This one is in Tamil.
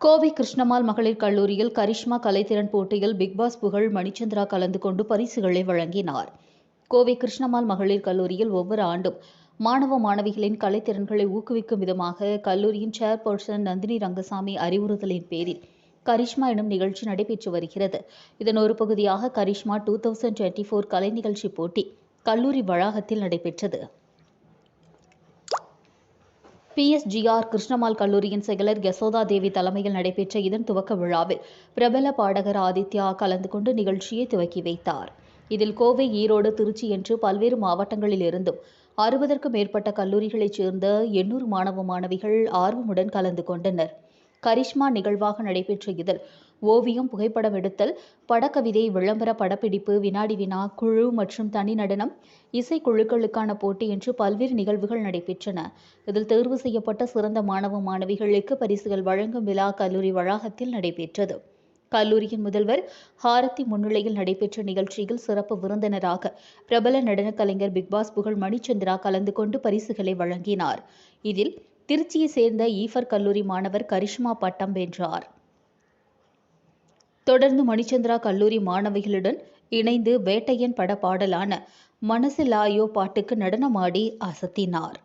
கோவை கிருஷ்ணமால் மகளிர் கல்லூரியில் கரிஷ்மா கலைத்திறன் போட்டியில் பிக்பாஸ் புகழ் மணிச்சந்திரா கலந்து கொண்டு பரிசுகளை வழங்கினார். கோவை கிருஷ்ணமால் மகளிர் கல்லூரியில் ஒவ்வொரு ஆண்டும் மாணவ மாணவிகளின் கலைத்திறன்களை ஊக்குவிக்கும் விதமாக கல்லூரியின் சேர்பர்சன் நந்தினி ரங்கசாமி அறிவுறுத்தலின் பேரில் கரிஷ்மா எனும் நிகழ்ச்சி நடைபெற்று வருகிறது. இதன் ஒரு பகுதியாக Karishma two thousand twenty four கலை நிகழ்ச்சி போட்டி கல்லூரி வளாகத்தில் நடைபெற்றது. பிஎஸ்ஜிஆர் கிருஷ்ணமால் கல்லூரியின் செயலர் யசோதா தேவி தலைமையில் நடைபெற்ற இதன் துவக்க விழாவில் பிரபல பாடகர் ஆதித்யா கலந்து கொண்டு நிகழ்ச்சியை துவக்கி வைத்தார். இதில் கோவை ஈரோடு திருச்சி என்று பல்வேறு மாவட்டங்களில் இருந்தும் அறுபதற்கும் மேற்பட்ட கல்லூரிகளைச் சேர்ந்த எண்ணூறு மாணவ மாணவிகள் ஆர்வமுடன் கலந்து கொண்டனர். கரிஷ்மா நிகழ்வாக நடைபெற்ற இதில் ஓவியம் புகைப்படம் எடுத்தல் படக்கவிதை விளம்பர படப்பிடிப்பு வினாடி வினா குழு மற்றும் தனி நடனம் இசைக்குழுக்களுக்கான போட்டி என்று பல்வேறு நிகழ்வுகள் நடைபெற்றன. இதில் தேர்வு செய்யப்பட்ட சிறந்த மாணவ மாணவிகளுக்கு பரிசுகள் வழங்கும் விழா கல்லூரி வளாகத்தில் நடைபெற்றது. கல்லூரியின் முதல்வர் ஹாரதி முன்னிலையில் நடைபெற்ற நிகழ்ச்சியில் சிறப்பு விருந்தினராக பிரபல நடன கலைஞர் பிக்பாஸ் புகழ் மணிச்சந்திரா கலந்து கொண்டு பரிசுகளை வழங்கினார். இதில் திருச்சியை சேர்ந்த ஈஃபர் கல்லூரி மாணவர் கரிஷ்மா பட்டம் வென்றார். தொடர்ந்து மணிச்சந்திரா கல்லூரி மாணவிகளுடன் இணைந்து வேட்டையன் பட பாடலான மனசிலாயோ பாட்டுக்கு நடனமாடி அசத்தினார்.